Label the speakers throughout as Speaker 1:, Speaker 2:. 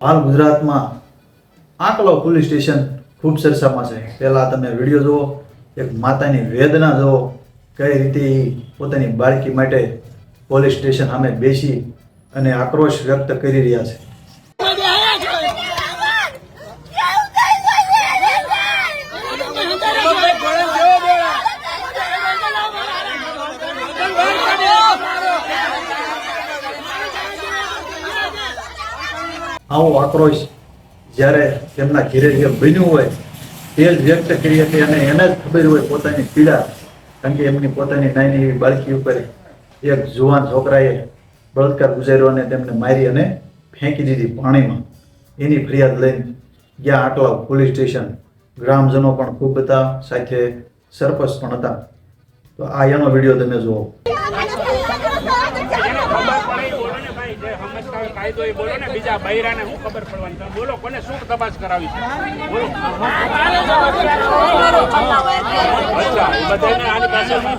Speaker 1: હાલ ગુજરાતમાં આંકલો police station ખૂબ ચર્ચામાં છે. પહેલાં તમે વીડિયો જુઓ, એક માતાની વેદના જુઓ, કઈ રીતે એ પોતાની બાળકી માટે પોલીસ સ્ટેશન સામે બેસી અને આક્રોશ વ્યક્ત કરી રહ્યા છે. આવો આક્રોશ જ્યારે તેમના ઘેરે જે બન્યું હોય, તે જ વ્યક્ત કરી હતી અને એને જ ખબર હોય પોતાની પીડા, કારણ કે એમની પોતાની નાની એવી બાળકી ઉપર એક જુવાન છોકરાએ બળાત્કાર ગુજાર્યો અને તેમને મારી અને ફેંકી દીધી પાણીમાં. એની ફરિયાદ લઈને ગયા આટલા પોલીસ સ્ટેશન. ગ્રામજનો પણ ખૂબ હતા, સાથે સરપંચ પણ હતા. તો આ એનો વીડિયો તમે જુઓ
Speaker 2: જેને ખબર પડે એ બોલો ને ભાઈ જે સમજતા હોય કાયદો એ બોલો ને, બીજા બૈરાને શું ખબર પડવાની? તમે બોલો, કોને શું તપાસ કરાવી બોલો. બધાને આની અમે.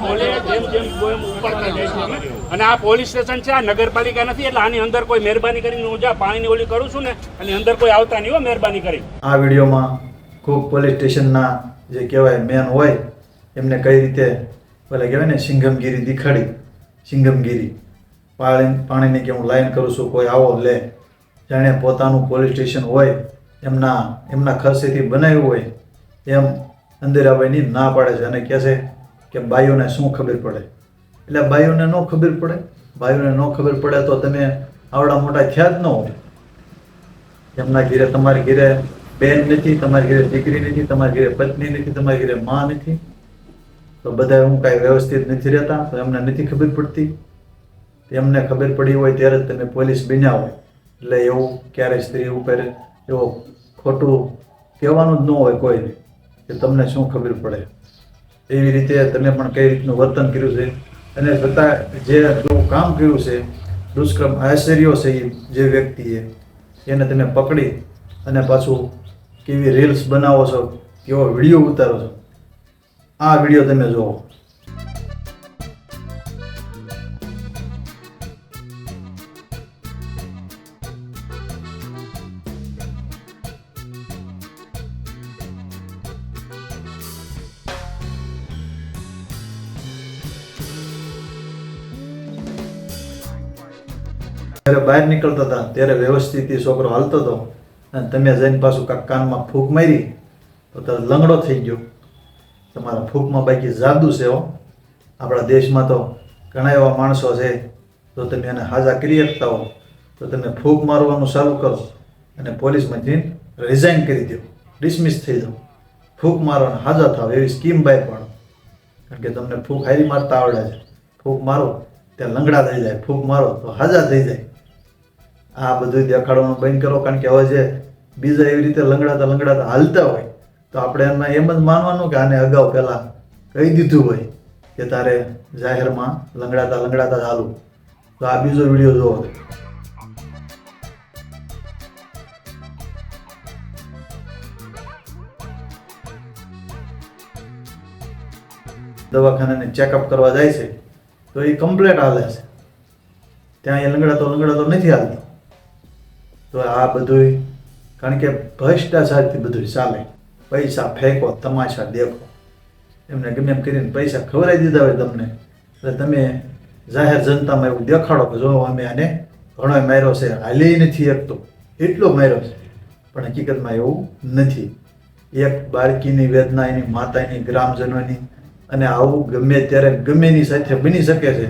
Speaker 2: અને આ પોલીસ સ્ટેશન છે, આ નગરપાલિકા નથી, એટલે આની અંદર કોઈ મહેરબાની કરીને હું જ્યાં પાણીની ઓલી કરું છું ને અને અંદર કોઈ આવતા નહીં હોય મહેરબાની કરી.
Speaker 1: આ વિડીયોમાં ખૂબ પોલીસ સ્ટેશનના જે કહેવાય મેન હોય, એમને કઈ રીતે પેલા કહેવાય ને સિંઘમગીરી દેખાડી. સિંઘમગીરી પાણી પાણીની કે હું લાઈન કરું છું, કોઈ આવો લે, જાણે પોતાનું પોલીસ સ્ટેશન હોય, એમના એમના ખર્ચેથી બનાવ્યું હોય, એમ આવવાની ના પાડે છે અને કહે છે કે બાઈઓને શું ખબર પડે? એટલે બાઈઓને ન ખબર પડે? બાઈઓને ન ખબર પડે તો તમે આવડા મોટા થયા જ ન હોય એમના ઘેરે તમારી ઘેરે બેન નથી, તમારી ઘરે દીકરી નથી, તમારી ઘેરે પત્ની નથી, તમારી ઘેરે માં નથી. તો બધા હું કાંઈ વ્યવસ્થિત નથી રહેતા, તો એમને નથી ખબર પડતી. એમને ખબર પડી હોય ત્યારે જ તમે પોલીસ બન્યા હોય. એટલે એવું ક્યારેય સ્ત્રી ઉપર એવો ખોટું કહેવાનું જ ન હોય કોઈને કે તમને શું ખબર પડે. એવી રીતે તમે પણ કઈ રીતનું વર્તન કર્યું છે? અને છતાં જે કામ કર્યું છે, દુષ્કર્મ આશ્ચર્યો છે જે વ્યક્તિએ, એને તમે પકડી અને પાછું કેવી રીલ્સ બનાવો છો, કેવો વીડિયો ઉતારો છો? આ વીડિયો તમે જુઓ. જ્યારે બહાર નીકળતા હતા, ત્યારે વ્યવસ્થિત છોકરો હાલતો હતો અને તમે જઈને પાછું કાંક કાનમાં ફૂંક મારી, તો તારે લંગડો થઈ ગયો. તમારા ફૂંકમાં બાકી જાદુ છે હો. આપણા દેશમાં તો ઘણા એવા માણસો છે તો તમે એને હાજા કરી શકતા હો, તો તમે ફૂંક મારવાનું ચાલુ કરો અને પોલીસમાંથી રિઝાઇન કરી દો. ડિસમિસ થઈ જાઓ. ફૂંક મારો અને હાજા થાવ એવી સ્કીમ બહાર પાડો. કારણ કે તમને ફૂંક હારી મારતા આવડે છે. ફૂંક મારો, ત્યાં લંગડા થઈ જાય. ફૂંક મારો, તો હાજા થઈ જાય. આ બધું દેખાડવાનું બંધ કરો, કારણ કે હવે જે બીજા એવી રીતે લંગડાતા લંગડાતા હાલતા હોય, તો આપણે એમાં એમ જ માનવાનું કે આને અગાઉ પહેલાં કહી દીધું હોય કે તારે જાહેરમાં લંગડાતા લંગડાતા હાલું તો આ બીજો વીડિયો જોવો. દવાખાનાને ચેકઅપ કરવા જાય છે, તો એ કમ્પ્લેટ હાલે છે. ત્યાં એ લંગડાતો લંગડાતો નથી હાલતો. તો આ બધું કારણ કે ભ્રષ્ટાચારથી બધું ચાલે પૈસા ફેંકો, તમાશા દેખો. એમને ગમે એમ કરીને પૈસા ખવડાવી દીધા હોય તમને. એટલે તમે જાહેર જનતામાં એવું દેખાડો કે જો અમે આને ઘણો માર્યો છે, હાલી નથી એકતો એટલો માર્યો છે. પણ હકીકતમાં એવું નથી. એક બાળકીની વેદના એની માતાની, ગ્રામજનોની, અને આવું ગમે ત્યારે ગમે એની સાથે બની શકે છે.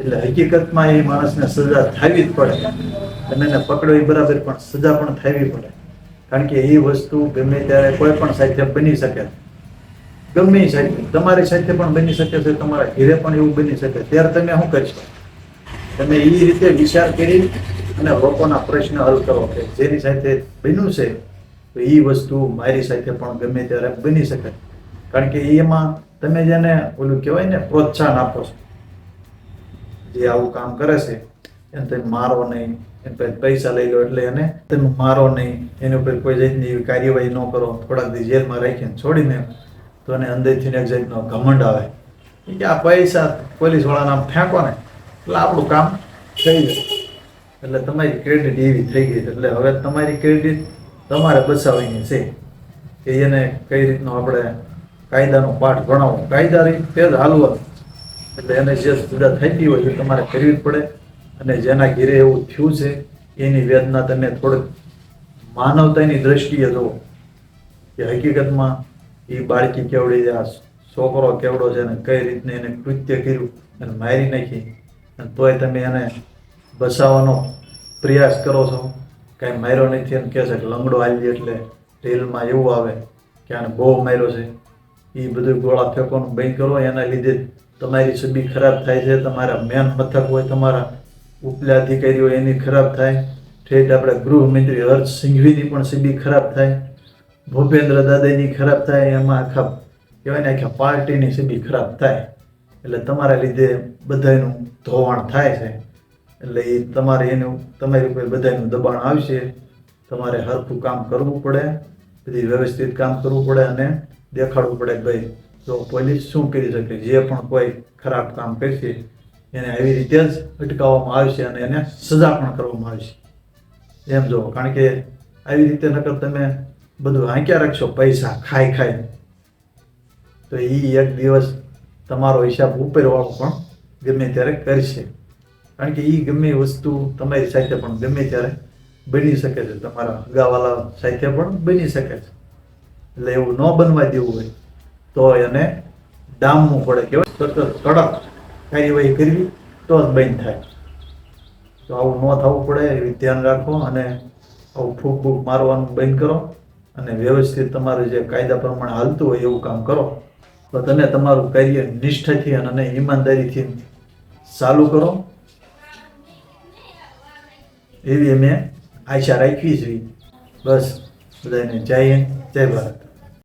Speaker 1: એટલે હકીકતમાં એ માણસને સજા થવી જ પડે. અને એને પકડો એ બરાબર પણ સજા પણ થવી પડે. કારણ કે એ વસ્તુ ગમે ત્યારે કોઈ પણ સાથે બની શકે. ગમે એ સાથે. તમારી સાથે પણ બની શકે છે, તમારા ઘરે પણ એવું બની શકે. ત્યારે તમે શું કરશો? તમે એ રીતે વિચાર કરી અને લોકોના પ્રશ્ન હલ કરો કે જેની સાથે બન્યું છે, તો એ વસ્તુ મારી સાથે પણ ગમે ત્યારે બની શકે. કારણ કે એમાં તમે જેને ઓલું કહેવાય ને પ્રોત્સાહન આપો છો. જે આવું કામ કરે છે, એને તમે મારો નહીં પૈસા લઈ લો એટલે એને તમે મારો નહીં. એની ઉપર કોઈ જાતની એવી કાર્યવાહી ન કરો. થોડાક દી જેલમાં રાખીને છોડીને તો એને અંદરથી એક જાતનો ઘમંડ આવે. કે આ પૈસા પોલીસ વાળાને આમ ફેંકો ને એટલે આપણું કામ થઈ જાય. એટલે તમારી ક્રેડિટ એવી થઈ ગઈ એટલે હવે તમારી ક્રેડિટ તમારે બચાવવાની છે. કે એને કઈ રીતનો આપણે કાયદાનો પાઠ ભણાવો. કાયદા રીતે જ હાલવાનું એટલે એને જે સજા થતી હોય એ તમારે કરવી જ પડે. અને જેના ઘીરે એવું થયું છે, એની વેદના તમે થોડીક માનવતાની દ્રષ્ટિએ જુઓ. કે હકીકતમાં એ બાળકી કેવડી આ છોકરો કેવડો છે અને કઈ રીતને એને કૃત્ય કર્યું અને મારી નાખી. અને તોય તમે એને બચાવવાનો પ્રયાસ કરો છો. કાંઈ માર્યો નથી એમ કહે છે કે લંગડો આવી એટલે રેલમાં એવું આવે કે આને બહુ માર્યો છે. એ બધું ગોળા ફેંકવાનું બંધ કરો. એના લીધે તમારી છબી ખરાબ થાય છે, તમારા મેન મથક હોય, તમારા ઉપલા અધિકારીઓ એની ખરાબ થાય, ઠેઠ આપણે ગૃહમંત્રી હર્ષ સિંઘવીની પણ સીબી ખરાબ થાય, ભૂપેન્દ્ર દાદાની ખરાબ થાય, એમાં આખા કહેવાય ને આખા પાર્ટીની સીબી ખરાબ થાય. એટલે તમારા લીધે બધાનું ધોવાણ થાય છે. એટલે એ તમારે એનું, તમારી ઉપર બધાનું દબાણ આવશે. તમારે હરખું કામ કરવું પડે, બધી વ્યવસ્થિત કામ કરવું પડે અને દેખાડવું પડે ભાઈ તો પોલીસ શું કરી શકે, જે પણ કોઈ ખરાબ કામ કરશે એને આવી રીતે જ અટકાવવામાં આવશે અને એને સજા પણ કરવામાં આવશે એમ જુઓ, કારણ કે આવી રીતે નકર તમે બધું હાંક્યા રાખશો, પૈસા ખાઈ ખાઈ તો એ એક દિવસ તમારો હિસાબ ઉપરવાળો પણ ગમે ત્યારે કરશે. કારણ કે એ ગમે વસ્તુ તમારી સાથે પણ ગમે ત્યારે બની શકે છે. તમારા અગાવાલા સાથે પણ બની શકે છે. એટલે એવું ન બનવા દેવું હોય તો એને ડામવું પડે. કહેવાય સતત કડક કાર્યવાહી કરવી, તો જ બંધ થાય. તો આવું ન થવું પડે, એવી ધ્યાન રાખો અને આવું ફૂક ફૂક મારવાનું બંધ કરો અને વ્યવસ્થિત તમારું જે કાયદા પ્રમાણે હાલતું હોય એવું કામ કરો. તો તમે તમારું કાર્ય નિષ્ઠાથી અને ઈમાનદારીથી ચાલુ કરો. એવી અમે આશા રાખવી જોઈએ. બસ, બધાને જય હિન્દ, જય ભારત.